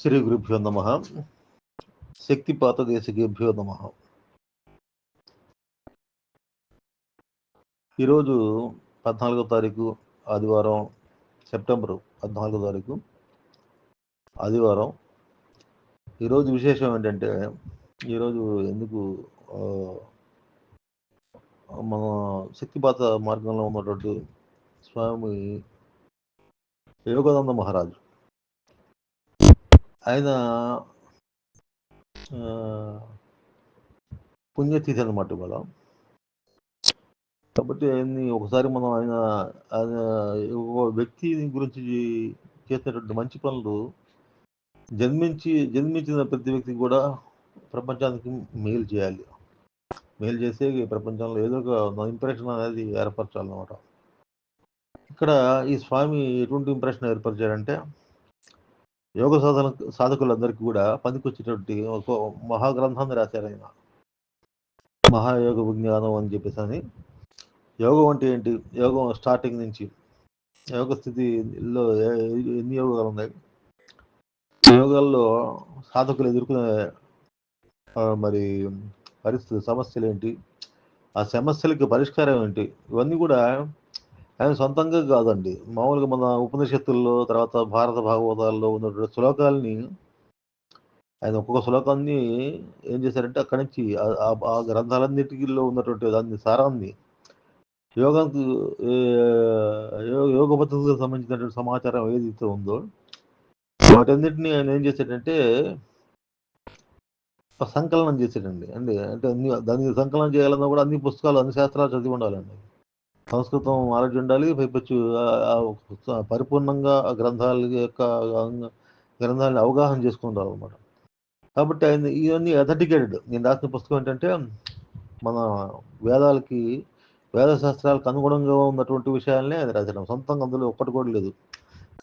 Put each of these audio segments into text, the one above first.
శ్రీ గురుభ్యో నమ. శక్తిపాత దేశకేభ్యో నమ. ఈరోజు పద్నాలుగో తారీఖు ఆదివారం సెప్టెంబరు పద్నాలుగో తారీఖు ఆదివారం. ఈరోజు విశేషం ఏంటంటే ఈరోజు ఎందుకు మన శక్తిపాత మార్గంలో ఉన్నటువంటి స్వామి యోగానంద మహారాజు ఆయన ఆ, పుణ్యతిథి అనమాట ఇవాళ. కాబట్టి ఆయన్ని ఒకసారి మనం ఆయన ఆయన ఒక వ్యక్తి గురించి చేసినటువంటి మంచి పనులు జన్మించి జన్మించిన ప్రతి వ్యక్తికి కూడా ప్రపంచానికి మేలు చేయాలి. మేలు చేసే ప్రపంచంలో ఏదో ఒక ఇంప్రెషన్ అనేది ఏర్పరచాలన్నమాట. ఇక్కడ ఈ స్వామి ఎటువంటి ఇంప్రెషన్ ఏర్పరిచాడంటే యోగ సాధన సాధకులందరికీ కూడా పనికొచ్చేటువంటి ఒక మహాగ్రంథాన్ని రాశారు ఆయన. మహాయోగ విజ్ఞానం అని చెప్పేసి అని. యోగం అంటే ఏంటి? యోగం స్టార్టింగ్ నుంచి యోగ స్థితిలో ఎన్ని యోగాలు ఉన్నాయి? యోగాల్లో సాధకులు ఎదుర్కొనే మరి పరిస్థితులు సమస్యలు ఏంటి? ఆ సమస్యలకి పరిష్కారం ఏంటి? ఇవన్నీ కూడా ఆయన సొంతంగా కాదండి. మామూలుగా మన ఉపనిషత్తుల్లో తర్వాత భారత భాగవతాల్లో ఉన్నటువంటి శ్లోకాలని ఆయన ఒక్కొక్క శ్లోకాన్ని ఏం చేశారంటే అక్కడి నుంచి ఆ- గ్రంథాలన్నిటిలో ఉన్నటువంటి దాన్ని సారాన్ని యోగానికి యో- యోగ పద్ధతికి సంబంధించినటువంటి సమాచారం ఏదైతే ఉందో వాటన్నిటిని ఆయన ఏం చేశాడంటే సంకలనం చేశాడండి. అంటే అంటే అన్ని దానికి సంకలనం చేయాలన్నా కూడా అన్ని పుస్తకాలు అన్ని శాస్త్రాలు చదివి ఉండాలండి. సంస్కృతం నాలెడ్జ్ ఉండాలి పైపచ్చు పరిపూర్ణంగా ఆ గ్రంథాల యొక్క గ్రంథాలను గ్రంథాలని అవగాహన చేసుకుంటారు అనమాట కాబట్టి ఆయన ఇవన్నీ అథెంటికేటెడ్. నేను రాసిన పుస్తకం ఏంటంటే మన వేదాలకి వేద శాస్త్రాలకు అనుగుణంగా ఉన్నటువంటి విషయాలనే ఆయన రాశాడు. సొంతంగా అందులో ఒక్కటి కూడా లేదు.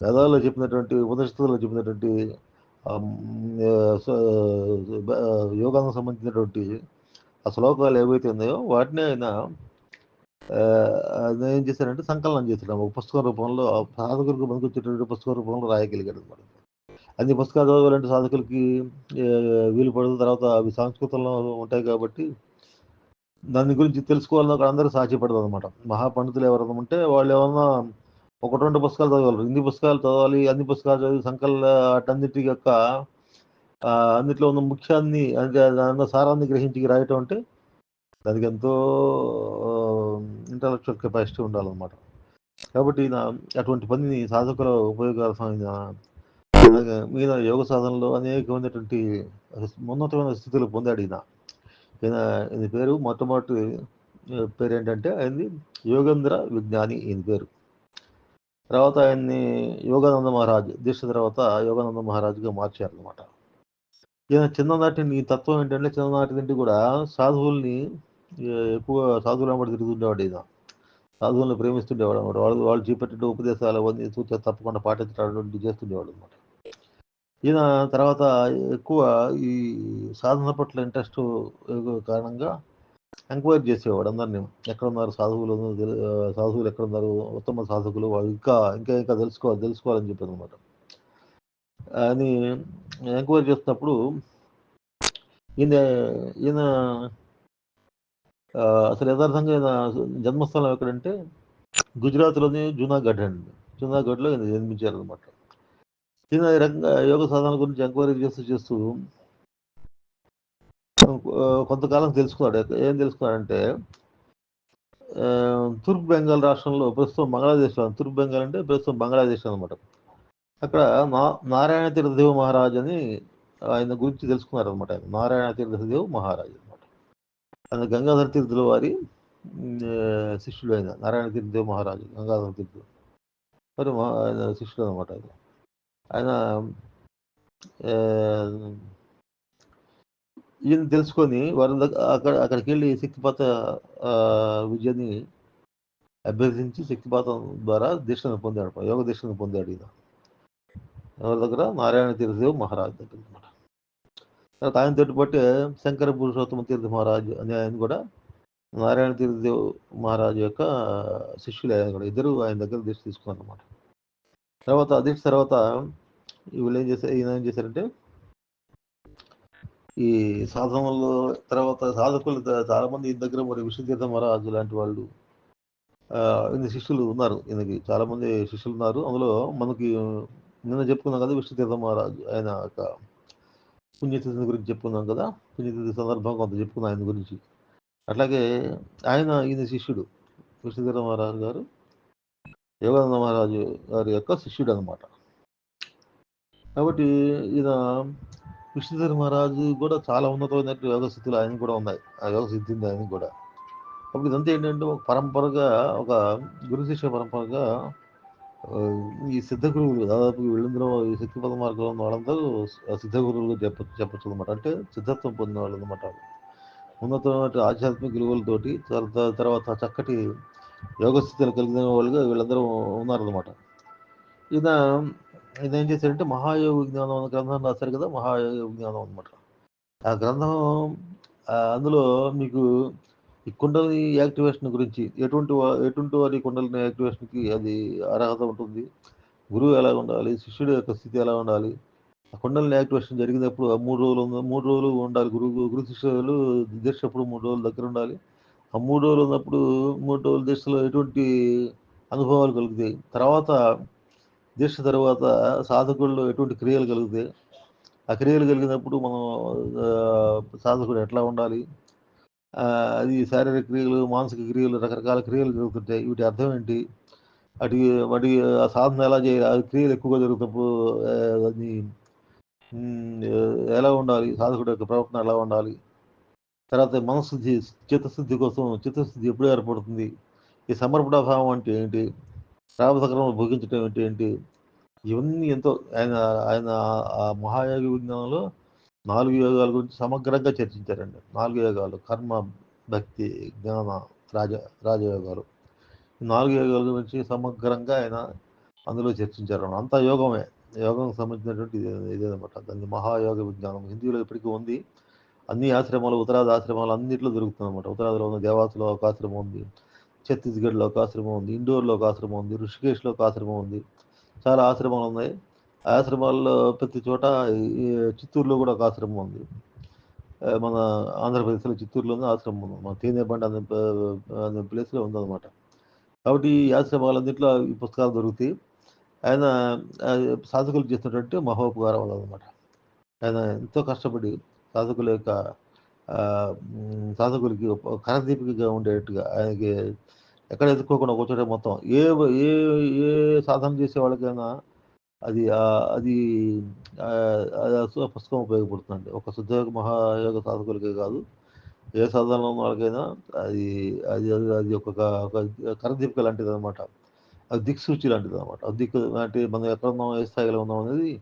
వేదాల్లో చెప్పినటువంటి ఉపనిషత్తుల్లో చెప్పినటువంటి యోగానికి సంబంధించినటువంటి ఆ శ్లోకాలు ఏవైతే ఉన్నాయో వాటిని ఆయన ఏం చేశారంటే సంకలనం చేశాడు ఒక పుస్తక రూపంలో సాధకులకు మనకు పుస్తక రూపంలో రాయగలిగాడు అనమాట అన్ని పుస్తకాలు చదవాలంటే సాధకులకి వీలు పడదు. తర్వాత అవి సంస్కృతంలో ఉంటాయి కాబట్టి దాని గురించి తెలుసుకోవాలని అక్కడ అందరూ సాధ్యపడదు అనమాట మహాపండితులు ఎవరైనా ఉంటే వాళ్ళు ఏమన్నా ఒకటి రెండు పుస్తకాలు చదవాలి హిందీ పుస్తకాలు చదవాలి అన్ని పుస్తకాలు చదివి సంకల్ అటన్నిటి యొక్క అన్నిట్లో ఉన్న ముఖ్యాన్ని అంటే దాని సారాన్ని గ్రహించి రాయటం అంటే దానికి ఎంతో ఇంటలెక్చువల్ కెపాసిటీ ఉండాలన్నమాట. కాబట్టి అటువంటి పనిని సాధకుల ఉపయోగార్థమైన మీద యోగ సాధనలో అనేకమైనటువంటి ఉన్నతమైన స్థితులు పొందాడు ఈయన ఈయన ఈయన పేరు మొట్టమొదటి పేరు ఏంటంటే ఆయనది యోగేంద్ర విజ్ఞాని ఈయన పేరు. తర్వాత ఆయన్ని యోగానంద మహారాజ్ దీక్ష తర్వాత యోగానంద మహారాజ్గా మార్చారు అనమాట ఈయన చిన్ననాటి తత్వం ఏంటంటే చిన్ననాటి నుండి కూడా సాధువుల్ని ఎక్కువ సాధువులు వెంబడి తిరుగుతుండేవాడు ఈయన. సాధువులను ప్రేమిస్తుండేవాడు అనమాట వాళ్ళు వాళ్ళు చూపెట్టే ఉపదేశాలు అవన్నీ సూచన తప్పకుండా పాటించడానికి చేస్తుండేవాడు అనమాట ఈయన తర్వాత ఎక్కువ ఈ సాధన పట్ల ఇంట్రెస్ట్ కారణంగా ఎంక్వైరీ చేసేవాడు అందరినీ. ఎక్కడున్నారు సాధువులు సాధువులు ఎక్కడున్నారు ఉత్తమ సాధకులు వాళ్ళు ఇంకా ఇంకా ఇంకా తెలుసుకోవాలి తెలుసుకోవాలని చెప్పారు అనమాట అని ఎంక్వైరీ చేస్తున్నప్పుడు ఈయన ఈయన అసలు యథార్థంగా జన్మస్థలం ఎక్కడంటే గుజరాత్లోని జూనాగఢ్ అండి. జూనాగఢ్లో జన్మించారనమాట జన్మించారు ఈయన ఈ రకంగా యోగ సాధన గురించి ఎంక్వైరీ చేస్తూ చేస్తూ కొంతకాలం తెలుసుకున్నాడు. ఏం తెలుసుకున్నాడంటే ఆ, తూర్పు బెంగాల్ రాష్ట్రంలో ప్రస్తుతం బంగ్లాదేశ్లో తూర్పు బెంగాల్ అంటే ప్రస్తుతం బంగ్లాదేశ్ అనమాట అక్కడ నా నారాయణ తీర్థదేవ్ మహారాజ్ అని ఆయన గురించి తెలుసుకున్నారు అనమాట ఆయన. నారాయణ తీర్థదేవ్ మహారాజ్ అనమాట గంగాధర తీర్థుల వారి ఉమ్, శిష్యుడు ఆయన నారాయణ తీర్థదేవ్ మహారాజు గంగాధర తీర్థుడు. మరి ఆయన శిష్యుడు అనమాట ఆయన ఆయన ఈయన తెలుసుకొని వారి అక్కడ అక్కడికి వెళ్ళి శక్తిపాత ఆ, విద్యని అభ్యర్థించి శక్తిపాతం ద్వారా దీక్షను పొందాడు యోగ దీక్షను పొందాడు ఈయన. ఎవరి దగ్గర? నారాయణ తీర్థదేవ్ మహారాజ్ దగ్గర అనమాట తర్వాత ఆయన పాటు శంకర పురుషోత్తమ తీర్థ మహారాజు అని ఆయన కూడా నారాయణ తీర్థదేవ్ మహారాజు యొక్క శిష్యులు ఆయన కూడా. ఇద్దరు ఆయన దగ్గర దీక్ష తీసుకున్నారు అనమాట తర్వాత ఆ దీక్ష తర్వాత వీళ్ళు ఏం చేశారు ఈయన ఏం చేశారంటే ఈ సాధనలో తర్వాత సాధకులు చాలామంది చాలా మంది ఈయన దగ్గర మరి విష్ణుతీర్థ మహారాజు లాంటి వాళ్ళు ఆ, ఈయన శిష్యులు ఉన్నారు. ఈయనకి చాలా మంది శిష్యులు ఉన్నారు. అందులో మనకి నిన్న చెప్పుకున్నాం కదా విష్ణుతీర్థ మహారాజు ఆయన ఒక పుణ్యతిథి గురించి చెప్పుకున్నాం కదా. పుణ్యతిథి సందర్భంగా కొంత చెప్పుకున్నాం ఆయన గురించి. అట్లాగే ఆయన ఈయన శిష్యుడు విష్ణుతీర్థ మహారాజు గారు యోగానంద మహారాజు గారి యొక్క శిష్యుడు అనమాట కాబట్టి ఈయన విష్ణుధర్ మహారాజు కూడా చాలా ఉన్నతమైన యోగ స్థితులు ఆయన కూడా ఉన్నాయి. ఆ యోగ సిద్ధి ఉంది ఆయన కూడా. అప్పుడు ఇదంతా ఏంటంటే ఒక పరంపరగా ఒక గురు శిష్య పరంపరగా ఈ సిద్ధ గురువులు దాదాపు వీళ్ళందరూ ఈ శక్తిపద మార్గంలో ఉన్న వాళ్ళందరూ సిద్ధ గురువులు చెప్ప చెప్పచ్చు అనమాట అంటే సిద్ధత్వం పొందిన వాళ్ళు. అనమాట ఉన్నతమైన ఆధ్యాత్మిక గురువులతోటి తర్వాత చక్కటి యోగ కలిగిన వాళ్ళుగా వీళ్ళందరూ ఉన్నారనమాట ఈయన ఈయన ఏం చేశారంటే మహాయోగ విజ్ఞానం అనే గ్రంథం రాశారు కదా మహాయోగ విజ్ఞానం అనమాట ఆ గ్రంథం అందులో మీకు ఈ కుండలిని యాక్టివేషన్ గురించి ఎటువంటి వా- ఎటువంటి వారి కుండలని యాక్టివేషన్కి అది అర్హత ఉంటుంది? గురువు ఎలా ఉండాలి? శిష్యుడి యొక్క స్థితి ఎలా ఉండాలి? ఆ కుండలని యాక్టివేషన్ జరిగినప్పుడు ఆ మూడు రోజులు మూడు రోజులు ఉండాలి. గురువు గురు శిష్యులు దీక్షప్పుడు మూడు రోజులు దగ్గర ఉండాలి. ఆ మూడు రోజులు ఉన్నప్పుడు మూడు రోజుల దీక్షలో ఎటువంటి అనుభవాలు కలుగుతాయి? తర్వాత దీక్ష తర్వాత సాధకుల్లో ఎటువంటి క్రియలు కలుగుతాయి? ఆ క్రియలు కలిగినప్పుడు మనం సాధకుడు ఎట్లా ఉండాలి? అది శారీరక క్రియలు మానసిక క్రియలు రకరకాల క్రియలు జరుగుతుంటాయి వీటి అర్థం ఏంటి? వాటి వాటి ఆ సాధన ఎలా చేయాలి? ఆ క్రియలు ఎక్కువగా జరుగుతున్నప్పుడు అది ఎలా ఉండాలి? సాధకుడు యొక్క ప్రవర్తన ఎలా ఉండాలి? తర్వాత మనసు చిత్తశుద్ధి కోసం చిత్తశుద్ధి ఎప్పుడు ఏర్పడుతుంది? ఈ సమర్పణ భావం అంటే ఏంటి? రామసక్రమం భోగించడం అంటే ఏంటి? ఇవన్నీ ఎంతో ఆయన ఆయన ఆ మహాయోగి విజ్ఞానంలో నాలుగు యోగాల గురించి సమగ్రంగా చర్చించారండి. నాలుగు యోగాలు కర్మ భక్తి జ్ఞాన రాజ రాజయోగాలు. నాలుగు యోగాల గురించి సమగ్రంగా ఆయన అందులో చర్చించారు అంతా యోగమే. యోగం సంబంధించినటువంటి ఇదే ఇదేనమాట. దాన్ని మహాయోగ విజ్ఞానం. హిందీలో ఇప్పటికీ ఉంది. అన్ని ఆశ్రమాలు ఉత్తరాది ఆశ్రమాలు అన్నింటిలో దొరుకుతుంది అనమాట ఉత్తరాదిలో ఉన్న దేవాసులో ఒక ఆశ్రమం ఉంది ఛత్తీస్గఢ్లో ఒక ఆశ్రమం ఉంది ఇండోర్లో ఒక ఆశ్రమం ఉంది ఋషికేశ్లో ఒక ఆశ్రమం ఉంది. చాలా ఆశ్రమాలు ఉన్నాయి. ఆశ్రమాల్లో ప్రతి చోట ఈ చిత్తూరులో కూడా ఒక ఆశ్రమం ఉంది. మన ఆంధ్రప్రదేశ్లో చిత్తూరులోనే ఆశ్రమం ఉంది. మన తేనెబండ అనే అనే ప్లేస్లో ఉందన్నమాట. కాబట్టి ఈ ఆశ్రమాలన్నింటిలో ఈ పుస్తకాలు దొరుకుతాయి. ఆయన సాధకులు చేసినటువంటి మహోపకారం అన్నమాట ఆయన ఎంతో కష్టపడి సాధకుల యొక్క సాధకులకి కరదీపికగా ఉండేట్టుగా ఆయనకి ఎక్కడ ఎదుర్కోకుండా కూర్చోటే మొత్తం ఏ ఏ ఏ సాధన చేసే వాళ్ళకైనా అది అది ఆ, పుస్తకం ఉపయోగపడుతుందండి. ఒక శుద్ధయోగ మహాయోగ సాధకులకే కాదు ఏ సాధన ఉన్న వాళ్ళకైనా అది అది అది ఒక ఒక కరదీపిక లాంటిది అనమాట అది దిక్సూచి లాంటిది అనమాట అది దిక్కు అంటే మనం ఎక్కడ ఉన్నాం ఏ స్థాయిలో ఉన్నాం అనేది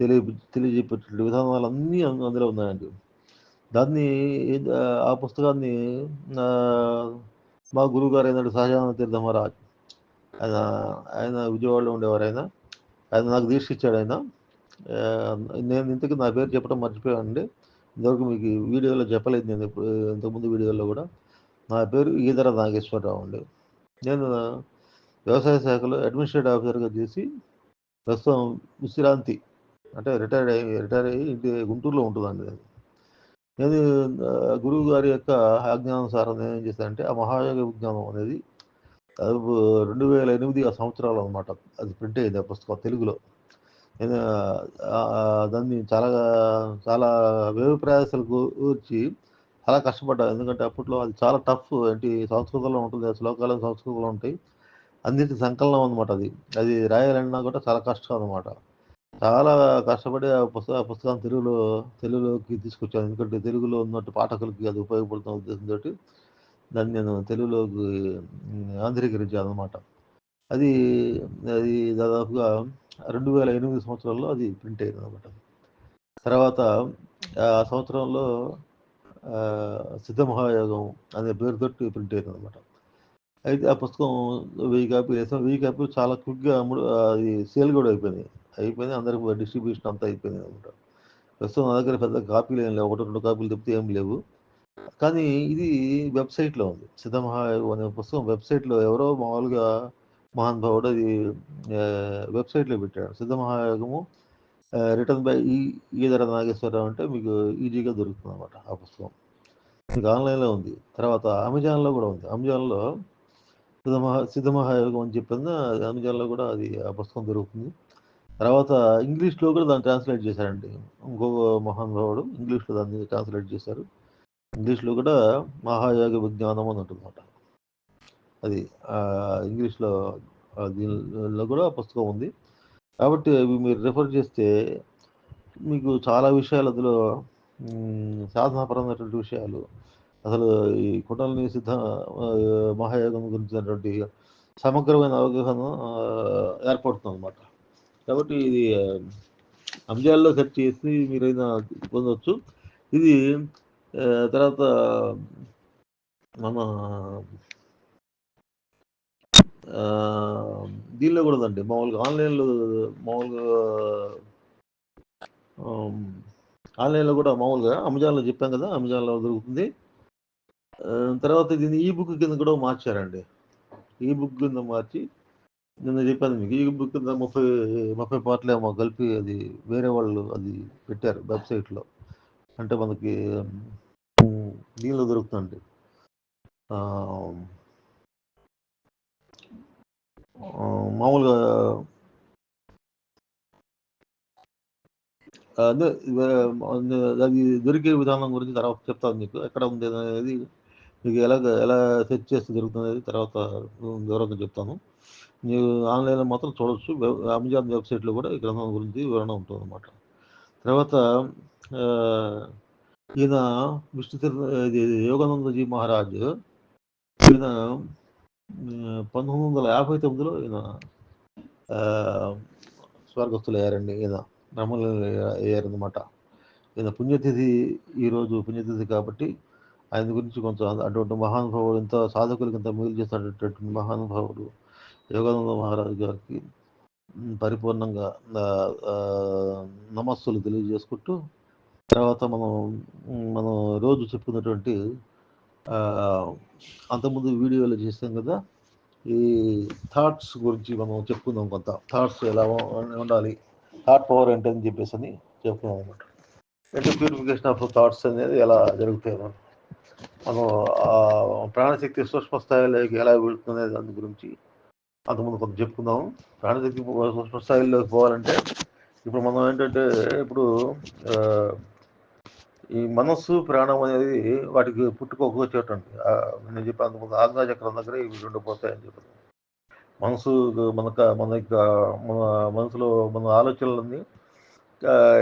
తెలియ తెలియజెప్పేటువంటి విధానాలు అన్నీ అందులో ఉన్నాయండి. దాన్ని ఆ పుస్తకాన్ని మా గురువు గారు అయినట్టు సహజానంద తీర్థ మహారాజ్ ఆయన ఆయన విజయవాడలో ఉండేవారు ఆయన. ఆయన నాకు దీక్ష ఇచ్చాడు ఆయన నేను ఇంతకు నా పేరు చెప్పడం మర్చిపోయానండి. ఇంతవరకు మీకు వీడియోలో చెప్పలేదు నేను ఇప్పుడు ఇంతకుముందు వీడియోలో కూడా. నా పేరు ఈదర నాగేశ్వరరావు అండి. నేను వ్యవసాయ శాఖలో అడ్మినిస్ట్రేటివ్ ఆఫీసర్గా చేసి ప్రస్తుతం విశ్రాంతి అంటే రిటైర్ అయ్యి రిటైర్ అయ్యి ఇంటి గుంటూరులో ఉంటుందండి అది నేను గురువు గారి యొక్క ఆజ్ఞానుసారం నేను ఏం చేశానంటే ఆ మహాయోగ విజ్ఞానం అనేది రెండు వేల ఎనిమిది ఆ సంవత్సరాలు అనమాట అది ప్రింట్ అయింది ఆ పుస్తకం తెలుగులో. దాన్ని చాలా చాలా వేరు ప్రయాసాలు కూర్చి చాలా కష్టపడ్డా. ఎందుకంటే అప్పట్లో అది చాలా టఫ్ ఏంటి సంస్కృతంలో ఉంటుంది ఆ శ్లోకాలు సంస్కృతంలో ఉంటాయి. అన్నిటి సంకలనం అనమాట అది. అది రాయాలన్నా కూడా చాలా కష్టం అనమాట చాలా కష్టపడి ఆ పుస్తక పుస్తకాన్ని తెలుగులో తెలుగులోకి తీసుకొచ్చాను. ఎందుకంటే తెలుగులో ఉన్నట్టు పాఠకులకి అది ఉపయోగపడుతున్న ఉద్దేశంతో దాన్ని నేను తెలుగులోకి ఆంధ్రీకరించాను అనమాట అది అది దాదాపుగా రెండు వేల ఎనిమిది సంవత్సరంలో అది ప్రింట్ అయింది అనమాట తర్వాత ఆ సంవత్సరంలో సిద్ధమహాయోగం అనే పేరుతోటి ప్రింట్ అయింది అనమాట అయితే ఆ పుస్తకం వెయ్యి కాపీలు వేసాం. వెయ్యి కాపీలు చాలా క్విక్గా అది సేల్ కూడా అయిపోయింది అయిపోయింది అందరికి డిస్ట్రిబ్యూషన్ అంతా అయిపోయింది అనమాట ప్రస్తుతం నా దగ్గర పెద్ద కాపీలు ఏం లేవు. ఒకటి రెండు కాపీలు తప్పితే ఏం లేవు. కానీ ఇది వెబ్సైట్లో ఉంది. సిద్ధమహాయోగం అనే పుస్తకం వెబ్సైట్లో ఎవరో మామూలుగా మహానుభావుడు అది వెబ్సైట్లో పెట్టాడు. సిద్ధమహాయోగము రిటర్న్ బై ఈ ఈధర నాగేశ్వరరావు అంటే మీకు ఈజీగా దొరుకుతుంది అనమాట ఆ పుస్తకం. మీకు ఆన్లైన్లో ఉంది. తర్వాత అమెజాన్లో కూడా ఉంది. అమెజాన్లో సిద్ధమహా సిద్ధమహాయోగం అని చెప్పింది అమెజాన్లో కూడా అది ఆ పుస్తకం దొరుకుతుంది. తర్వాత ఇంగ్లీష్లో కూడా దాన్ని ట్రాన్స్లేట్ చేశారండి. ఇంకో మహానుభావుడు ఇంగ్లీష్లో దాన్ని ట్రాన్స్లేట్ చేశారు. ఇంగ్లీష్లో కూడా మహాయోగ విజ్ఞానం అని ఉంటుందన్నమాట. అది ఇంగ్లీష్లో దీనిలో కూడా పుస్తకం ఉంది. కాబట్టి అవి మీరు రెఫర్ చేస్తే మీకు చాలా విషయాలు అందులో సాధనపరమైనటువంటి సాధనాపరమైనటువంటి విషయాలు అసలు ఈ కుటుంబ సిద్ధ మహాయోగం గురించినటువంటి సమగ్రమైన అవగాహన ఏర్పడుతుంది అనమాట కాబట్టి ఇది అంశాల్లో సెర్చ్ చేసి మీరైనా పొందవచ్చు ఇది తర్వాత మన దీనిలో కూడా ఉందండి. మామూలుగా ఆన్లైన్లో మామూలుగా ఆన్లైన్లో కూడా మామూలుగా అమెజాన్లో చెప్పాం కదా అమెజాన్లో దొరుకుతుంది. తర్వాత దీన్ని ఈ బుక్ కింద కూడా మార్చారండి. ఈ బుక్ కింద మార్చి నిన్న చెప్పాను మీకు ఈ బుక్ కింద ముప్పై ముప్పై పాటలు ఏమో కలిపి అది వేరే వాళ్ళు అది పెట్టారు వెబ్సైట్లో. అంటే మనకి దీనిలో దొరుకుతుంది మామూలుగా అదే అది దొరికే విధానం గురించి తర్వాత చెప్తాను మీకు. ఎక్కడ ఉంది అనేది మీకు ఎలా ఎలా సెర్చ్ చేస్తే దొరుకుతుంది అనేది తర్వాత వివరంగా చెప్తాను. మీరు ఆన్లైన్లో మాత్రం చూడొచ్చు. అమెజాన్ వెబ్సైట్లో కూడా ఈ గ్రంథం గురించి వివరణ ఉంటుంది అన్నమాట తర్వాత ఈయన విష్ణు ఇది యోగానందజీ మహారాజ్. ఈయన పంతొమ్మిది వందల యాభై తొమ్మిదిలో ఈయన ఆ, స్వర్గస్థులు అయ్యారండి ఈయన. బ్రహ్మలు అయ్యారనమాట ఈయన పుణ్యతిథి ఈరోజు పుణ్యతిథి కాబట్టి ఆయన గురించి కొంచెం అటువంటి మహానుభావుడు ఇంత సాధకులకి ఇంత మేలు చేసినటువంటి మహానుభావుడు యోగానంద మహారాజు గారికి పరిపూర్ణంగా నమస్సులు తెలియజేసుకుంటూ తర్వాత మనం మనం రోజు చెప్పుకున్నటువంటి అంతకుముందు వీడియోలో చేసాం కదా ఈ థాట్స్ గురించి మనం చెప్పుకుందాం కొంత. థాట్స్ ఎలా ఉండాలి థాట్ పవర్ ఏంటని చెప్పేసి అని చెప్పుకున్నాం అనమాట అంటే ప్యూరిఫికేషన్ ఆఫ్ థాట్స్ అనేది ఎలా జరుగుతాయి మనం మనం ప్రాణశక్తి సూక్ష్మ స్థాయిలోకి ఎలా వెళుతుంది దాని గురించి అంతకుముందు కొంత చెప్పుకుందాం. ప్రాణశక్తి సూక్ష్మ స్థాయిలోకి పోవాలంటే ఇప్పుడు మనం ఏంటంటే ఇప్పుడు ఈ మనస్సు ప్రాణం అనేది వాటికి పుట్టుకోక చోటు చోట ఆ, నేను చెప్పాను అంతకుముందు ఆజ్ఞా చక్రం దగ్గర ఇవి రెండు పోతాయని చెప్పాను. మనసు మనక మన యొక్క మన మనసులో మన ఆలోచనలన్నీ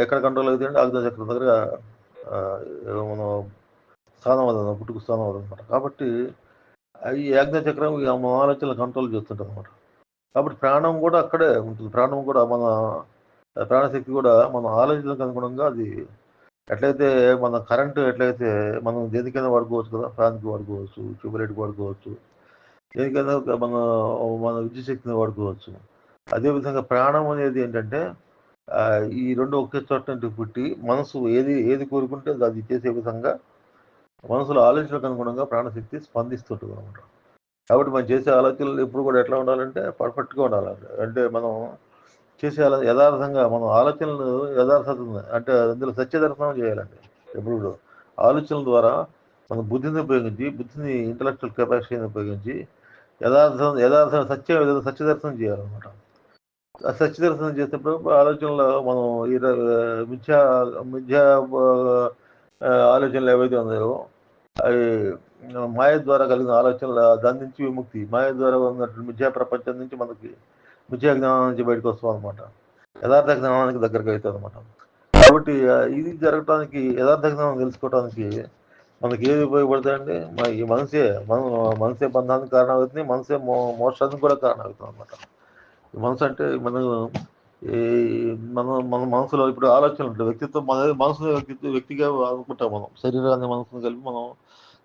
ఎక్కడ కంట్రోల్ అవుతాయంటే ఆజ్ఞా చక్రం దగ్గర మన మనం స్థానం అదన పుట్టుకు స్థానం అదనమాట కాబట్టి ఈ ఆజ్ఞా చక్రం మన ఆలోచనలు కంట్రోల్ చేస్తుంటుంది అనమాట కాబట్టి ప్రాణం కూడా అక్కడే ఉంటుంది. ప్రాణం కూడా మన ప్రాణశక్తి కూడా మన ఆలోచనలకు అనుగుణంగా అది ఎట్లయితే మన కరెంటు ఎట్లయితే మనం దేనికైనా వాడుకోవచ్చు కదా? ఫ్యాన్కి వాడుకోవచ్చు ట్యూబ్లైట్కి వాడుకోవచ్చు దేనికైనా మన మన విద్యుత్ శక్తిని వాడుకోవచ్చు. అదేవిధంగా ప్రాణం అనేది ఏంటంటే ఈ రెండు ఒకే చోట నుండి పుట్టి మనసు ఏది ఏది కోరుకుంటే అది చేసే విధంగా మనసులో ఆలోచనకు అనుగుణంగా ప్రాణశక్తి స్పందిస్తుంటుంది అనమాట కాబట్టి మనం చేసే ఆలోచనలు ఎప్పుడు కూడా ఎట్లా ఉండాలంటే పర్ఫెక్ట్గా ఉండాలంటే అంటే మనం చేసే యథార్థంగా మనం ఆలోచనలు యథార్థత అంటే అందులో సత్యదర్శనం చేయాలండి. ఎప్పుడు ఆలోచనల ద్వారా మన బుద్ధిని ఉపయోగించి బుద్ధిని ఇంటలెక్చువల్ కెపాసిటీని ఉపయోగించి యథార్థం యథార్థం సత్య సత్యదర్శనం చేయాలన్నమాట. ఆ సత్యదర్శనం చేసేటప్పుడు ఆలోచనలో మనం ఈ మిథ్యా మిథ్యా ఆలోచనలు ఏవైతే ఉన్నాయో అవి మాయ ద్వారా కలిగిన ఆలోచనల దాని నుంచి విముక్తి. మాయ ద్వారా ఉన్నటువంటి మిథ్యా ప్రపంచం నుంచి మనకి మిథ్యా జ్ఞానం నుంచి బయటకు వస్తాం అనమాట యథార్థ జ్ఞానానికి దగ్గరకు అవుతుంది అనమాట కాబట్టి ఇది జరగటానికి యథార్థ జ్ఞానం తెలుసుకోవడానికి మనకి ఏది ఉపయోగపడతాయండి మన ఈ మనసే మన మనసే బంధానికి కారణం అవుతుంది మనసే మో మోక్షానికి కూడా కారణం అవుతుంది అనమాట ఈ మనసు అంటే మనం ఈ మన మన మనసులో ఇప్పుడు ఆలోచనలు ఉంటాయి. వ్యక్తిత్వం మన మనసుని వ్యక్తిత్వ వ్యక్తిగా అనుకుంటాం మనం. శరీరాన్ని మనసుని కలిపి మనం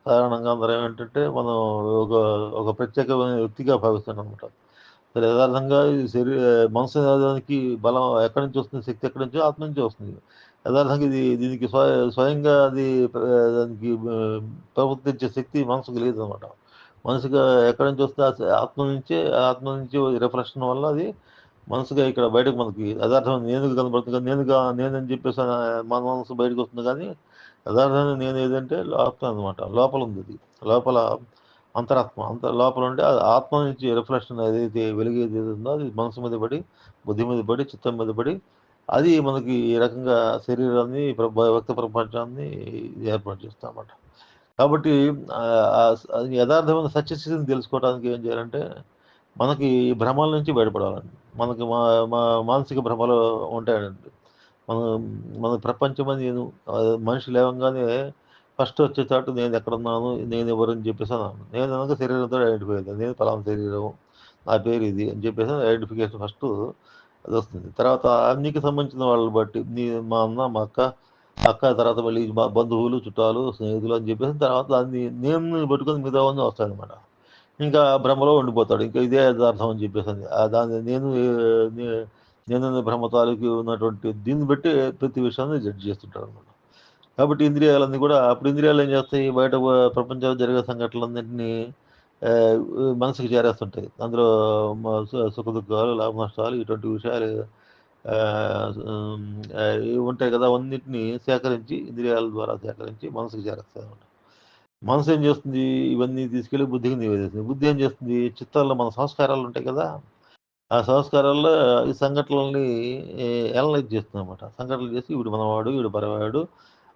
సాధారణంగా అందరం ఏంటంటే మనం ఒక ఒక ప్రత్యేకమైన వ్యక్తిగా భావిస్తాం అనమాట సరే యథార్థంగా శరీర మనసు దానికి బలం ఎక్కడి నుంచి వస్తుంది? శక్తి ఎక్కడి నుంచో ఆత్మ నుంచి వస్తుంది. యథార్థంగా ఇది దీనికి స్వయ స్వయంగా అది దానికి ప్రవర్తించే శక్తి మనసుకు లేదు అనమాట మనసుగా ఎక్కడి నుంచి వస్తే ఆ ఆత్మ నుంచే ఆ ఆత్మ నుంచి రిఫ్లెక్షన్ వల్ల అది మనసుగా ఇక్కడ బయటకు మనకి యథార్థం నేనుగా కనబడుతుంది కానీ నేనుగా నేనని చెప్పేసి మన మనసు బయటకు వస్తుంది కానీ యథార్థంగా నేను ఏదంటే ఆత్మ అనమాట లోపల ఉంది ఇది లోపల అంతరాత్మ అంత లోపల ఉంటే అది ఆత్మ నుంచి రిఫ్లెక్షన్ ఏదైతే వెలిగేది ఏది ఉందో అది మనసు మీద పడి బుద్ధి మీద పడి చిత్తం మీద పడి అది మనకి ఈ రకంగా శరీరాన్ని వ్యక్త ప్రపంచాన్ని ఏర్పాటు చేస్తాం అన్నమాట. కాబట్టి యథార్థమైన సత్యస్థితిని తెలుసుకోవడానికి ఏం చేయాలంటే మనకి ఈ భ్రమల నుంచి బయటపడాలండి. మనకి మా మా మానసిక భ్రమలు ఉంటాయండి. మన మన ప్రపంచం అని నేను మనిషి లేవంగానే ఫస్ట్ వచ్చే చాటు నేను ఎక్కడున్నాను నేను ఎవరని చెప్పేసి అన్నాను నేను అనగా శరీరంతో ఐడెంటిఫై అవుతాను నేను పలానా శరీరం నా పేరు ఇది అని చెప్పేసి ఐడెంటిఫికేషన్ ఫస్ట్ అది వస్తుంది. తర్వాత అన్నికి సంబంధించిన వాళ్ళని బట్టి నీ మా అన్న మా అక్క అక్క తర్వాత మళ్ళీ మా బంధువులు చుట్టాలు స్నేహితులు అని చెప్పేసి తర్వాత దాన్ని నేను పట్టుకొని మిగతా అన్నీ వస్తాయన్నమాట ఇంకా భ్రమలో ఉండిపోతాడు. ఇంకా ఇదే యథార్థం అని చెప్పేసి దాన్ని నేను నేను అనే భ్రమ తాలూకు ఉన్నటువంటి దీన్ని బట్టి ప్రతి విషయాన్ని జడ్జ్ చేస్తుంటాడు అనమాట కాబట్టి ఇంద్రియాలన్నీ కూడా అప్పుడు ఇంద్రియాలు ఏం చేస్తాయి? బయట ప్రపంచంలో జరిగే సంఘటనలన్నింటినీ మనసుకు చేరేస్తుంటాయి. అందులో సు- సుఖ దుఃఖాలు లాభ నష్టాలు ఇటువంటి విషయాలు ఇవి ఉంటాయి కదా. అన్నింటినీ సేకరించి ఇంద్రియాల ద్వారా సేకరించి మనసుకు చేరేస్తాయి అనమాట మనసు ఏం చేస్తుంది? ఇవన్నీ తీసుకెళ్ళి బుద్ధికి నివేదిస్తుంది. బుద్ధి ఏం చేస్తుంది? చిత్తాల్లో మన సంస్కారాలు ఉంటాయి కదా. ఆ సంస్కారాల్లో ఈ సంఘటనల్ని అనలైజ్ చేస్తుంది అనమాట సంఘటనలు చేసి వీడు మనవాడు వీడు పరవాడు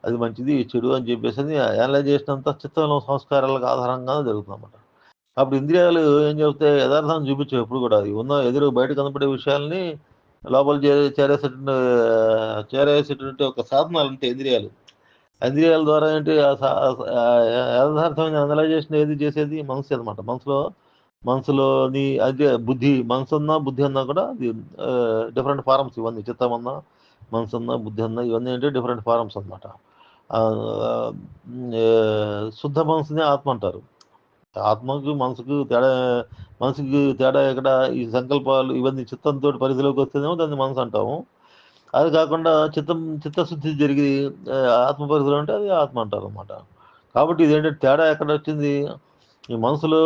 అది మంచిది చెడు అని చెప్పేసి అని అనలైజ్ చేసినంత చిత్తంలో సంస్కారాలకు ఆధారంగా జరుగుతుంది అనమాట అప్పుడు ఇంద్రియాలు ఏం చెప్తే యథార్థాన్ని చూపించవు ఎప్పుడు కూడా. అది ఉన్న ఎదురు బయట కనపడే విషయాల్ని లోపల చేరే చేరేసేటువంటి చేరేసేటువంటి ఒక సాధనాలు అంటే ఇంద్రియాలు. ఇంద్రియాల ద్వారా ఏంటి? ఆ అనలైజ్ చేసిన యథార్థమైన అనలైజేషన్ ఏది చేసేది? మనసు అనమాట మనసులో మనసులోని అదే బుద్ధి మనసు అన్నా బుద్ధి అన్నా కూడా అది డిఫరెంట్ ఫారమ్స్ ఇవన్నీ. చిత్తం అన్నా మనసు అన్నా బుద్ధి అన్నా ఇవన్నీ ఏంటి డిఫరెంట్ ఫారమ్స్ అనమాట శుద్ధ మనసుని ఆత్మ అంటారు ఆత్మకు మనసుకు తేడా మనసుకి తేడా ఎక్కడ ఈ సంకల్పాలు ఇవన్నీ చిత్తంతో పరిధిలోకి వస్తేనేమో దాన్ని మనసు అంటాము. అది కాకుండా చిత్తం చిత్తశుద్ధి జరిగి ఆత్మ పరిధిలో ఉంటే అది ఆత్మ అంటారు అనమాట కాబట్టి ఇదేంటంటే తేడా ఎక్కడ వచ్చింది? ఈ మనసులో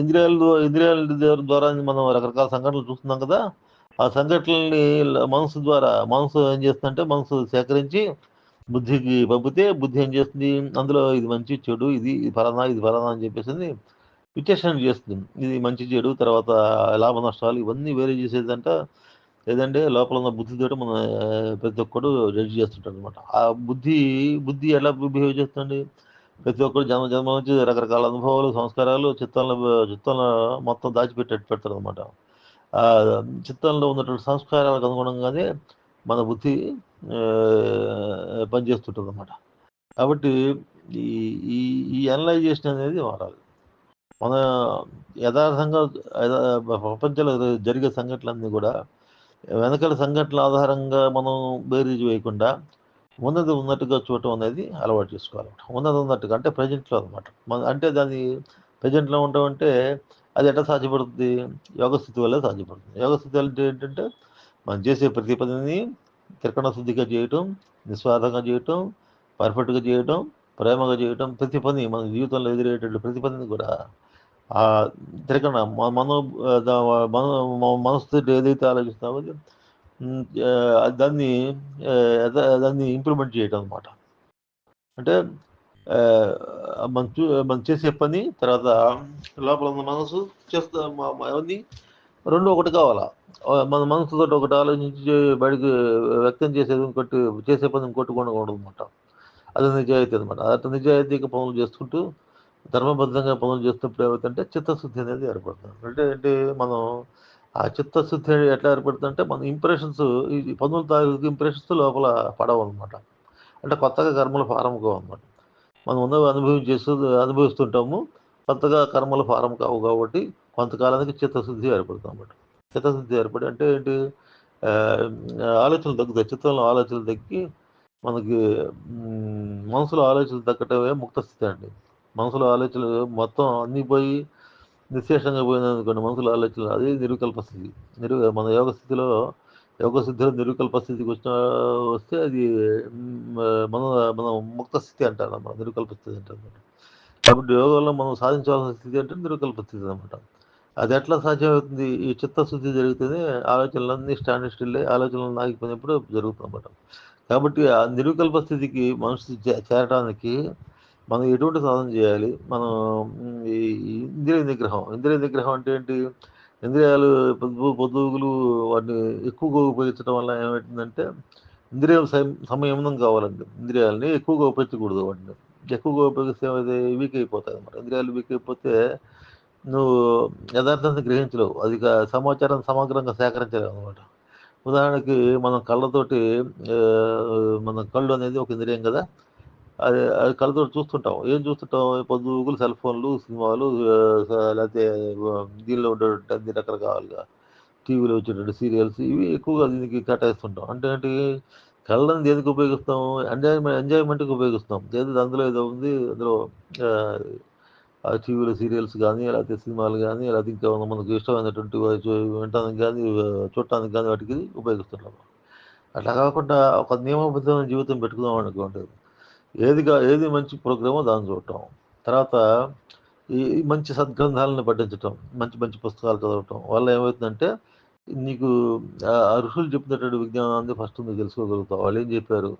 ఇంద్రియాల ఇంద్రియాల ద్వారా మనం రకరకాల సంఘటనలు చూస్తున్నాం కదా. ఆ సంఘటనల్ని మనసు ద్వారా మనసు ఏం చేస్తుందంటే మనసు సేకరించి బుద్ధికి పంపితే బుద్ధి ఏం చేస్తుంది? అందులో ఇది మంచి చెడు ఇది ఇది ఫలానా ఇది ఫలానా అని చెప్పేసి విశ్లేషణ చేస్తుంది. ఇది మంచి చెడు తర్వాత లాభ నష్టాలు ఇవన్నీ వేరే చేసేదంట. లేదంటే లోపల ఉన్న బుద్ధితో మన ప్రతి ఒక్కడు జడ్జి చేస్తుంటాడు అనమాట ఆ బుద్ధి బుద్ధి ఎలా బిహేవ్ చేస్తుంది ప్రతి ఒక్కరు జన్మ జన్మ నుంచి రకరకాల అనుభవాలు సంస్కారాలు చిత్తంలో చిత్తంలో మొత్తం దాచిపెట్టేట్టు పెడతారు అనమాట చిత్తంలో ఉన్నటువంటి సంస్కారాలకు అనుగుణంగానే మన బుద్ధి పనిచేస్తుంటుంది అనమాట కాబట్టి ఈ ఈ ఈ అనలైజేషన్ అనేది మారాలి. మన యథార్థంగా ప్రపంచంలో జరిగే సంఘటనలన్నీ కూడా వెనకల సంఘటనల ఆధారంగా మనం బేరీజ్ వేయకుండా ఉన్నది ఉన్నట్టుగా చూడటం అనేది అలవాటు చేసుకోవాలి ఉన్నది ఉన్నట్టుగా అంటే ప్రజెంట్లో అనమాట మన అంటే దాన్ని ప్రజెంట్లో ఉండటం అంటే అది ఎట్లా సాధ్యపడుతుంది? యోగ స్థితి వల్ల సాధ్యపడుతుంది. యోగ స్థితి అంటే ఏంటంటే మనం చేసే ప్రతి పనిని త్రికరణ శుద్ధిగా చేయటం నిస్వార్థంగా చేయటం పర్ఫెక్ట్గా చేయటం ప్రేమగా చేయటం ప్రతి పని మన జీవితంలో ఎదురయ్యేటటువంటి ప్రతి పనిని కూడా ఆ త్రికరణ మనో మన మన- ఏదైతే ఆలోచిస్తామో దాన్ని దాన్ని ఇంప్లిమెంట్ చేయటం అనమాట అంటే మనం చూ మనం చేసే పని తర్వాత లోపల ఉన్న మనసు చేస్తా అవన్నీ రెండు ఒకటి కావాలా? మన మనసుతో ఒకటి ఆలోచించి బయటకు వ్యక్తం చేసేది ఇంకోటి చేసే పని ఇంకోటి కూడా ఉండదు అనమాట అది నిజాయితీ అనమాట అట్లా నిజాయితీగా పనులు చేసుకుంటూ ధర్మబద్ధంగా పనులు చేస్తున్నప్పుడు ఏమవుతుందంటే చిత్తశుద్ధి అనేది ఏర్పడుతుంది. అంటే ఏంటి? మనం ఆ చిత్తశుద్ధి ఎట్లా ఏర్పడుతుందంటే మన ఇంప్రెషన్స్ ఈ పనుల తాగు ఇంప్రెషన్స్ లోపల పడవు అనమాట అంటే కొత్తగా కర్మలు ఫారం కావు అనమాట మనం ఉన్న అనుభవం చేస్తూ అనుభవిస్తుంటాము. కొత్తగా కర్మలు ఫారం కావు కాబట్టి కొంతకాలానికి చిత్తశుద్ధి ఏర్పడుతుంది అనమాట చిత్తశుద్ధి ఏర్పడి అంటే ఏంటి? ఆలోచనలు తగ్గుతాయి. చిత్తంలో ఆలోచనలు తగ్గి మనకి మనసులో ఆలోచనలు తగ్గటమే ముక్త స్థితి అండి. మనసులో ఆలోచనలు మొత్తం అన్నీ పోయి నిశ్శేషంగా పోయిందనుకోండి మనసులో ఆలోచనలు అది నిరుకల్ప స్థితి. నిరు మన యోగ స్థితిలో యోగ స్థితిలో నిరుకల్ప స్థితికి వచ్చిన వస్తే అది మన మన ముక్త స్థితి అంటారు అన్నమాట. నిరుకల్ప స్థితి అంటారు కాబట్టి యోగంలో మనం సాధించాల్సిన స్థితి అంటే నిరుకల్ప స్థితి అనమాట అది ఎట్లా సాధ్యమవుతుంది? ఈ చిత్తశుద్ధి జరుగుతుంది ఆలోచనలన్నీ స్టాండ్ స్టిల్ ఆలోచనలు ఆగిపోయినప్పుడు జరుగుతుందన్నమాట. కాబట్టి ఆ నిరుకల్ప స్థితికి మనిషి చే చేరటానికి మనం ఎటువంటి సాధన చేయాలి? మనం ఈ ఇంద్రియ నిగ్రహం. ఇంద్రియ నిగ్రహం అంటే ఏంటి? ఇంద్రియాలు పొద్దు పొద్దుగులు వాటిని ఎక్కువగా ఉపయోగించడం వల్ల ఏమవుతుందంటే ఇంద్రియం సం సంయమనం కావాలండి. ఇంద్రియాలని ఎక్కువగా ఉపయోగించకూడదు వాటిని. ఎక్కువగా ఉపయోగిస్తే ఏమైతే వీక్ అయిపోతాయన్నమాట. ఇంద్రియాలు వీక్ అయిపోతే నువ్వు యథార్థాన్ని గ్రహించలేవు. అది సమాచారం సమగ్రంగా సేకరించలేవనమాట. ఉదాహరణకి మనం కళ్ళతోటి మన కళ్ళు అనేది ఒక ఇంద్రియం కదా! అది అది కళ్ళతో చూస్తుంటాం. ఏం చూస్తుంటాం? పొద్దుగులు సెల్ ఫోన్‌లు, సినిమాలు లేకపోతే దీనిలో ఉండేటువంటి అన్ని రకరకాలుగా టీవీలో వచ్చేటువంటి సీరియల్స్ ఇవి ఎక్కువగా దీనికి కేటాయిస్తుంటాం. అంటే ఏంటి? కళ్ళని దేనికి ఉపయోగిస్తాం? ఎంజాయ్మెంట్ ఎంజాయ్‌మెంట్‌కి ఉపయోగిస్తాం. ఏదో అందులో ఏదో ఉంది. అందులో ఆ టీవీలో సీరియల్స్ కానీ లేకపోతే సినిమాలు కానీ లేకపోతే ఇంకా మనకు ఇష్టమైనటువంటి వింటానికి వినటానికి చూడటానికి కానీ వాటికి ఉపయోగిస్తున్నాము అట్లా కాకుండా ఒక నియమబద్ధమైన జీవితం పెట్టుకున్నాం అనుకోండి. ఏదిగా ఏది మంచి ప్రోగ్రామో దాన్ని చూడటం. తర్వాత ఈ మంచి సద్గ్రంథాలను పఠించటం. మంచి మంచి పుస్తకాలు చదవటం వల్ల ఏమవుతుందంటే, నీకు ఆహ్, ఆ ఋషులు చెప్పినటువంటి విజ్ఞానాన్ని ఫస్ట్ నువ్వు తెలుసుకోగలుగుతావు. ఏం చెప్పారు?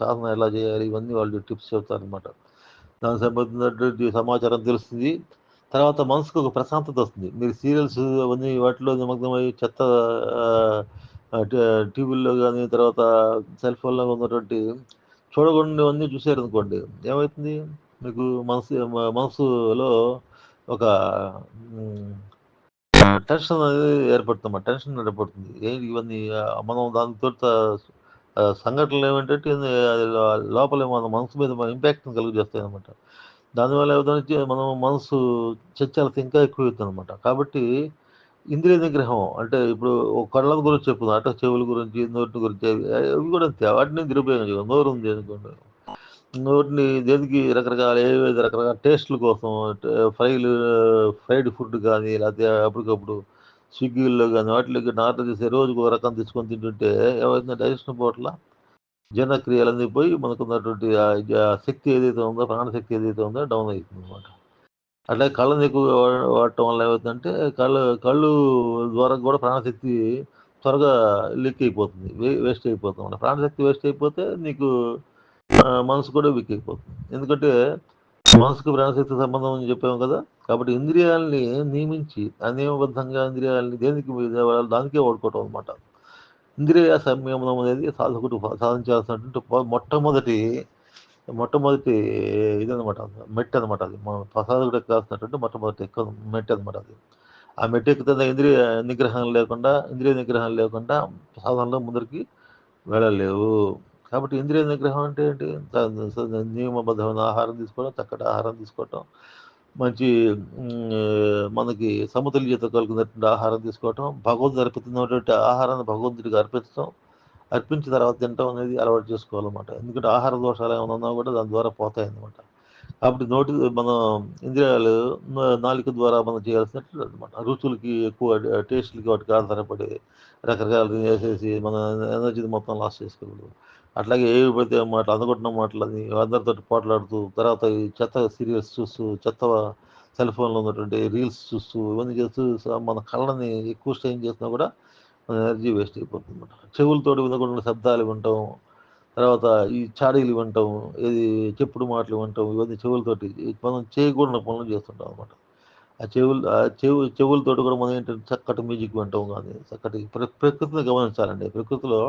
సాధన ఎలా చేయాలి? ఇవన్నీ వాళ్ళు టిప్స్ చెప్తారనమాట. దానికి సంబంధించినటువంటి సమాచారం తెలుస్తుంది. తర్వాత మనసుకు ఒక ప్రశాంతత వస్తుంది. మీరు సీరియల్స్ అవన్నీ వాటిలో నిమగ్నమై చెత్త టీవీల్లో కానీ తర్వాత సెల్ ఫోన్‌లో ఉన్నటువంటి చూడకుండా చూసారు అనుకోండి ఏమైతుంది? మీకు మనసు మనసులో ఒక టెన్షన్ అనేది ఏర్పడుతుంది టెన్షన్ ఏర్పడుతుంది. ఇవన్నీ మనం దానితోటి ఆహ్, సంఘటనలు ఏమిటంటే అది లోపల మన మనసు మీద ఇంపాక్ట్‌ని కలుగజేస్తాయన్నమాట. దానివల్ల ఏమవుతుందంటే మనం మనసు చర్చలతో ఇంకా ఎక్కువ అనమాట కాబట్టి ఇంద్రియ నిగ్రహం అంటే ఇప్పుడు కళ్ళ గురించి చెప్పుకుందాం. అంటే చెవుల గురించి, నోటి గురించి అవి కూడా అంతే. వాటిని దురుపయోగం చేయాలి నోరు ఉంది అనుకోండి. నోటిని దేనికి రకరకాల ఏవేది రకరకాల టేస్ట్‌ల కోసం ఫ్రైలు ఫ్రైడ్ ఫుడ్ కానీ లేకపోతే అప్పటికప్పుడు స్విగ్గీల్లో కానీ వాటిలో గానీ ఆర్డర్ చేసి ఒక రకం తీసుకొని తింటుంటే ఏమవుతుందంటే డైజెషన్ పోవట్ల. జీర్ణక్రియలన్నీ పోయి మనకున్నటువంటి ఆ శక్తి ఏదైతే ఉందో, ప్రాణశక్తి ఏదైతే ఉందో డౌన్ అవుతుంది అనమాట అట్లా కళ్ళని ఎక్కువగా వాడటం వల్ల ఏమవుతుందంటే కళ్ళు కళ్ళు ద్వారా కూడా ప్రాణశక్తి త్వరగా లీక్ అయిపోతుంది. వేస్ట్ అయిపోతుంది అనమాట ప్రాణశక్తి వేస్ట్ అయిపోతే నీకు మనసు కూడా వీక్ అయిపోతుంది. ఎందుకంటే మనసుకు ప్రాణశక్తి సంబంధం అని చెప్పాము కదా! కాబట్టి ఇంద్రియాల్ని నియమించి అనియమబద్ధంగా ఇంద్రియాల్ని దేనికి దానికే వాడుకోవటం అనమాట. ఇంద్రియ సంయమనం అనేది సాధకుడు సాధించాల్సినటువంటి మొట్టమొదటి మొట్టమొదటి ఇదనమాట. మెట్టనమాట అది. మనం సాధకుడు ఎక్కాల్సినటువంటి మొట్టమొదటి ఎక్క మెట్టనమాట అది. ఆ మెట్టెక్కుతున్న ఇంద్రియ నిగ్రహం లేకుండా ఇంద్రియ నిగ్రహం లేకుండా సాధనలో ముందరికి వెళ్ళలేవు. కాబట్టి ఇంద్రియ నిగ్రహం అంటే ఏంటి? నియమబద్ధమైన ఆహారం తీసుకోవడం, చక్కటి ఆహారం తీసుకోవటం, మంచి మనకి సమతుల్యత కలుగుతున్నటువంటి ఆహారం తీసుకోవటం, భగవంతుడు అర్పిస్తున్నటువంటి ఆహారాన్ని భగవంతుడికి అర్పించటం, అర్పించిన తర్వాత తినటం అనేది అలవాటు చేసుకోవాలన్నమాట. ఎందుకంటే ఆహార దోషాలు ఏమైనా ఉన్నా కూడా దాని ద్వారా పోతాయన్నమాట. కాబట్టి నోటి మనం ఇంద్రియాలు నాలుక ద్వారా మనం చేయాల్సినట్లు అనమాట రుచులకి ఎక్కువ టేస్ట్‌లకి వాటికి ఆధారపడి రకరకాలు చేసేసి మన ఎనర్జీని మొత్తం లాస్ చేసుకోకూడదు. అట్లాగే ఏవి పడితే ఆ మాటలు అనుకుంటున్న మాటలని పాటలాడుతూ తర్వాత ఈ చెత్త సీరియల్స్ చూస్తూ, చెత్త సెల్ ఫోన్‌లో ఉన్నటువంటి రీల్స్ చూస్తూ, ఇవన్నీ చేస్తూ మన కళ్ళని ఎక్కువ స్ట్రెయిన్ చేసినా కూడా మన ఎనర్జీ వేస్ట్ అయిపోతుందన్నమాట. చెవులతోటి వినకుండా శబ్దాలు వినటం, తర్వాత ఈ చాడీలు వినటం, ఏది చెప్పుడు మాటలు వినటం, ఇవన్నీ చెవులతోటి మనం చేయకూడని పనులు చేస్తుంటాం అనమాట ఆ చెవులు ఆ చెవు చెవులతోటి కూడా మనం ఏంటంటే చక్కటి మ్యూజిక్ వినటం కానీ చక్కటి ప్ర ప్రకృతిని గమనించాలండి. ప్రకృతిలో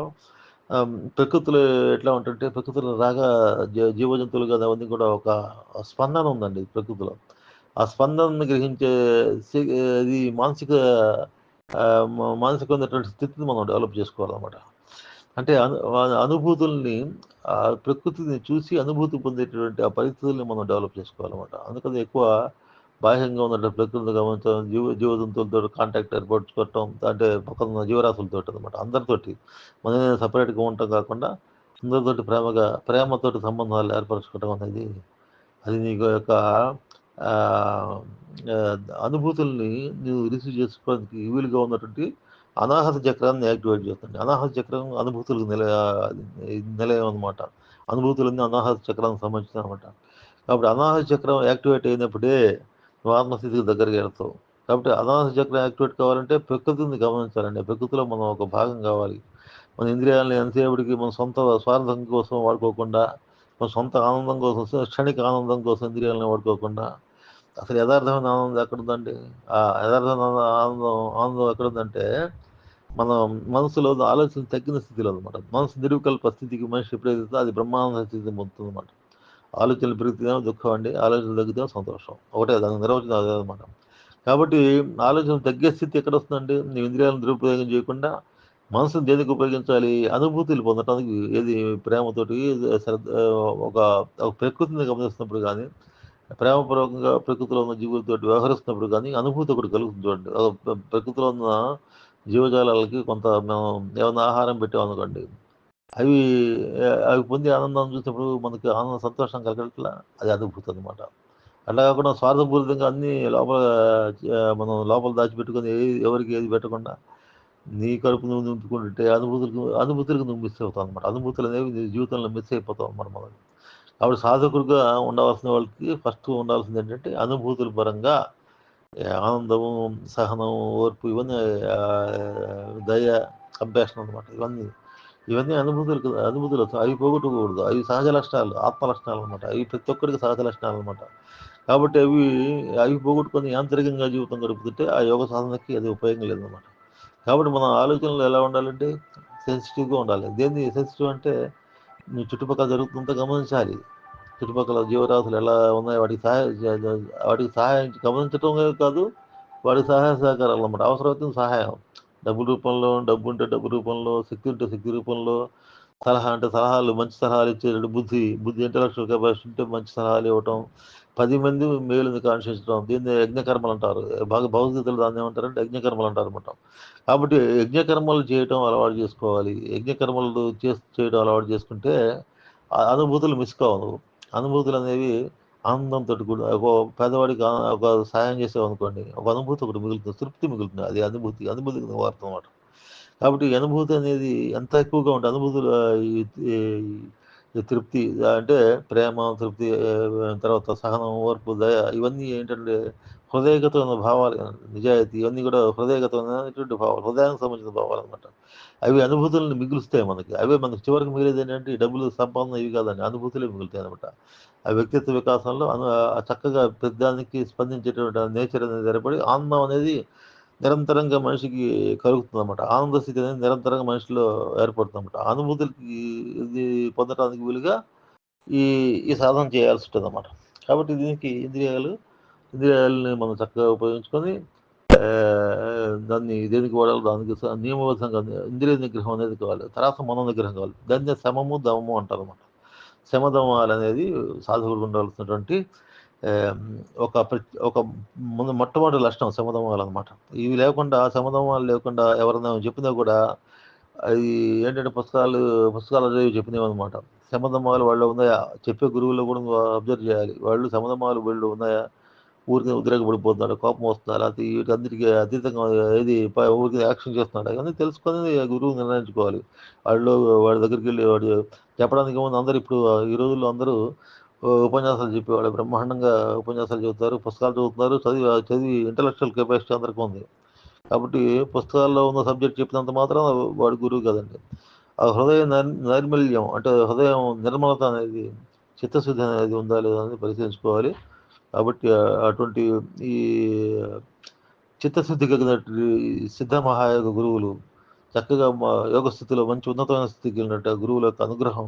ప్రకృతిలో ఎట్లా ఉంటుంటే ప్రకృతిలో రాగా జ జీవజంతువులు కదా అవన్నీ కూడా ఒక స్పందన ఉందండి ప్రకృతిలో. ఆ స్పందనను గ్రహించే ఇది అది మానసిక ఆహ్, మానసికమైనటువంటి స్థితిని మనం డెవలప్ చేసుకోవాలన్నమాట. అంటే అను అనుభూతుల్ని ఆ ప్రకృతిని చూసి అనుభూతి పొందేటటువంటి ఆ పరిస్థితుల్ని మనం డెవలప్ చేసుకోవాలన్నమాట. అందుకని ఎక్కువ బాహ్యంగా ఉన్నటువంటి ప్రకృతిని గమనించడం, జీవ జీవజంతువులతో కాంటాక్ట్ ఏర్పరచుకోవటం, అంటే పక్కనున్న జీవరాశులతో అనమాట. అందరితోటి. మన సపరేట్గా ఉండటం కాకుండా అందరితోటి ప్రేమగా ప్రేమతోటి సంబంధాలు ఏర్పరచుకోవటం అనేది అది నీకు యొక్క అనుభూతుల్ని నువ్వు రిసీవ్ చేసుకోవడానికి వీలుగా ఉన్నటువంటి అనాహత చక్రాన్ని యాక్టివేట్ చేస్తుంది. అనాహత చక్రం అనుభూతులకు నిల నిలయం అనమాట. అనుభూతులన్నీ అనాహత చక్రానికి సంబంధించినవన్నమాట. కాబట్టి అనాహత చక్రం యాక్టివేట్ అయినప్పుడే నువ్వు ఆత్మస్థితికి దగ్గరగా వెళ్తావు. కాబట్టి అనాహత చక్రం యాక్టివేట్ కావాలంటే ప్రకృతిని గమనించాలండి. ప్రకృతిలో మనం ఒక భాగం కావాలి. మన ఇంద్రియాలను ఎంతసేపటికి మన సొంత స్వార్థం కోసం వాడుకోకుండా మన సొంత ఆనందం కోసం క్షణిక ఆనందం కోసం ఇంద్రియాలను వాడుకోకుండా అసలు యథార్థమైన ఆనందం ఎక్కడుందండి? ఆ యథార్థమైన ఆనందం ఆనందం ఎక్కడుందంటే మన మనసులో ఆలోచన తగ్గిన స్థితిలో అనమాట మనసు నిరుకల్ప స్థితికి మనిషి ఎప్పుడైతే అది బ్రహ్మానంద స్థితి పొందుతుంది అనమాట ఆలోచనలు పెరుగుతుందేమో దుఃఖం అండి. ఆలోచనలు తగ్గితే సంతోషం. ఒకటే దాని నిర్వచనం అదే అనమాట కాబట్టి ఆలోచన తగ్గే స్థితి ఎక్కడ వస్తుందండి నీ ఇంద్రియాలను దురుపయోగం చేయకుండా మనసును దేనికి ఉపయోగించాలి? అనుభూతులు పొందడానికి ఏది ప్రేమతోటి శ్రద్ధ ఒక ఒక ప్రకృతిని గమనిస్తున్నప్పుడు కానీ ప్రేమపూర్వకంగా ప్రకృతిలో ఉన్న జీవులతో వ్యవహరిస్తున్నప్పుడు కానీ అనుభూతి ఒకటి కలుగుతుంది చూడండి. ప్రకృతిలో ఉన్న జీవజాలాలకి కొంత మేము ఏమైనా ఆహారం పెట్టామనుకోండి అవి అవి పొందే ఆనందం చూసినప్పుడు మనకి ఆనందం సంతోషం కలగట్లా అది అద్భుతం అనమాట అట్లా కాకుండా స్వార్థపూరితంగా అన్ని లోపల మనం లోపల దాచిపెట్టుకుని ఎవరికి ఏది పెట్టకుండా నీ కడుపు నువ్వు నింపుకుంటుంటే అనుభూతులకు అనుభూతులకు నువ్వు మిస్ అవుతావు అనమాట అనుభూతులు అనేవి నీ జీవితంలో మిస్ అయిపోతావు అనమాట మనం. కాబట్టి సాధకుడిగా ఉండవలసిన వాళ్ళకి ఫస్ట్ ఉండాల్సింది ఏంటంటే అనుభూతుల పరంగా ఆనందము సహనం ఓర్పు ఇవన్నీ దయ కంపాషన్ అనమాట ఇవన్నీ ఇవన్నీ అనుభూతులు కదా, అనుభూతులు అవి పోగొట్టకూడదు అవి సహజ లక్షణాలు ఆత్మ లక్షణాలు అనమాట అవి ప్రతి ఒక్కరికి సహజ లక్షణాలు అనమాట కాబట్టి అవి అవి పోగొట్టుకొని యాంత్రికంగా జీవితం గడుపుతుంటే ఆ యోగ సాధనకి అది ఉపయోగం లేదన్నమాట. కాబట్టి మన ఆలోచనలు ఎలా ఉండాలంటే సెన్సిటివ్గా ఉండాలి. దేన్ని సెన్సిటివ్ అంటే నీ చుట్టుపక్కల జరుగుతుందో గమనించాలి. చుట్టుపక్కల జీవరాశులు ఎలా ఉన్నాయి వాటికి సహాయ వాటికి సహాయం గమనించడమే కాదు వాటికి సహాయ సహకారాలు అన్నమాట. అవసరమైతే సహాయం. డబ్బు రూపంలో డబ్బు ఉంటే డబ్బు రూపంలో శక్తి ఉంటే శక్తి రూపంలో సలహా అంటే సలహాలు మంచి సలహాలు ఇచ్చేటట్టు బుద్ధి బుద్ధి ఇంటలెక్చువల్ కెపాసిటీ ఉంటే మంచి సలహాలు ఇవ్వటం పది మంది మేలుని కాన్షించడం దీన్ని యజ్ఞకర్మలు అంటారు. బాగా భౌతికతలు దాన్ని ఏమంటారంటే యజ్ఞకర్మలు అంటారు అనమాట. కాబట్టి యజ్ఞకర్మలు చేయటం అలవాటు చేసుకోవాలి. యజ్ఞకర్మలు చేసి చేయడం అలవాటు చేసుకుంటే అనుభూతులు మిస్ కావు. అనుభూతులు అనేవి ఆనందంతో కూడా ఒక పేదవాడికి ఒక సాయం చేసావు ఒక అనుభూతి ఒకటి మిగులుతుంది తృప్తి మిగులుతుంది. అది అనుభూతి అనుభూతి వార్త అనమాట కాబట్టి అనుభూతి అనేది ఎంత ఎక్కువగా ఉంటే అనుభూతులు తృప్తి అంటే ప్రేమ తృప్తి తర్వాత సహనం ఓర్పు దయ ఇవన్నీ ఏంటంటే హృదయగతమైన భావాలు నిజాయితీ ఇవన్నీ కూడా హృదయగతమైనటువంటి భావాలు హృదయానికి సంబంధించిన భావాలు అనమాట అవి అనుభూతులను మిగులుస్తాయి మనకి. అవే మనకి చివరికి మిగిలేదు ఏంటంటే డబ్బులు సంపాదన ఇవి కాదండి. అనుభూతులే మిగులుతాయి అనమాట ఆ వ్యక్తిత్వ వికాసంలో అను చక్కగా పెద్దానికి స్పందించేటువంటి నేచర్ అనేది ఏర్పడి ఆనందం అనేది నిరంతరంగా మనిషికి కలుగుతుంది అనమాట ఆనంద స్థితి అనేది నిరంతరంగా మనిషిలో ఏర్పడుతుంది అనమాట అనుభూతులకి ఇది పొందడానికి వీలుగా ఈ ఈ సాధన చేయాల్సి ఉంటుంది అనమాట కాబట్టి దీనికి ఇంద్రియాలు ఇంద్రియాలని మనం చక్కగా ఉపయోగించుకొని దాన్ని దేనికి వాడాలి దానికి నియమబద్ధంగా ఇంద్రియ నిగ్రహం అనేది కావాలి. తర్వాత మన నిగ్రహం కావాలి. దాన్ని శమము దమము అంటారు అనమాట శమదమాలు అనేది సాధకులు ఉండవలసినటువంటి ఒక ప్రతి- ఒక ముందు మొట్టమొదటి లక్షణం శమదమాలు అనమాట ఇవి లేకుండా శమదమాలు లేకుండా ఎవరైనా చెప్పినా కూడా అది ఏంటంటే పుస్తకాలు పుస్తకాలు చదివి చెప్పినవి అనమాట వాళ్ళు ఉన్నాయా? చెప్పే గురువులు కూడా అబ్జర్వ్ చేయాలి. వాళ్ళు శమదమాలు వీళ్ళు ఉన్నాయా? ఊరికి ఉద్రేకపడిపోతున్నాడు? కోపం వస్తున్నారు అది వీటందరికీ అతీతంగా ఏది ఊరికి యాక్షన్ చేస్తున్నాడు? అవన్నీ తెలుసుకొని గురువు నిర్ణయించుకోవాలి. వాళ్ళు వాడి దగ్గరికి వెళ్ళి వాడు చెప్పడానికి ముందు అందరూ ఇప్పుడు ఈ రోజుల్లో అందరూ ఉపన్యాసాలు చెప్పేవాడు బ్రహ్మాండంగా ఉపన్యాసాలు చెబుతారు. పుస్తకాలు చదువుతున్నారు. చదివి చదివి ఇంటలెక్చువల్ కెపాసిటీ అందరికీ ఉంది. కాబట్టి పుస్తకాల్లో ఉన్న సబ్జెక్ట్ చెప్పినంత మాత్రం వాడు గురువు కదండి. ఆ హృదయ నైర్మల్యం అంటే హృదయం నిర్మలత అనేది చిత్తశుద్ధి అనేది ఉందా లేదా అనేది పరిశీలించుకోవాలి. కాబట్టి అటువంటి ఈ చిత్తశుద్ధి కలిగినటువంటి సిద్ధ మహాయోగ గురువులు చక్కగా మా యోగ స్థితిలో మంచి ఉన్నతమైన స్థితికి వెళ్ళినట్టు గురువుల యొక్క అనుగ్రహం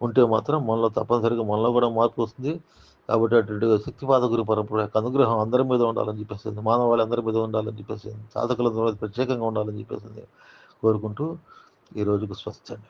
ఉంటే మాత్రం మనలో తప్పనిసరిగా మనలో కూడా మార్పు వస్తుంది. కాబట్టి అటువంటి శక్తిపాద గురు పరంపర యొక్క అనుగ్రహం అందరి మీద ఉండాలని చెప్పేసింది మానవాళి అందరి మీద ఉండాలని చెప్పేసింది సాధకుల మీద ప్రత్యేకంగా ఉండాలని చెప్పేసింది కోరుకుంటూ ఈ రోజుకు స్వస్థండి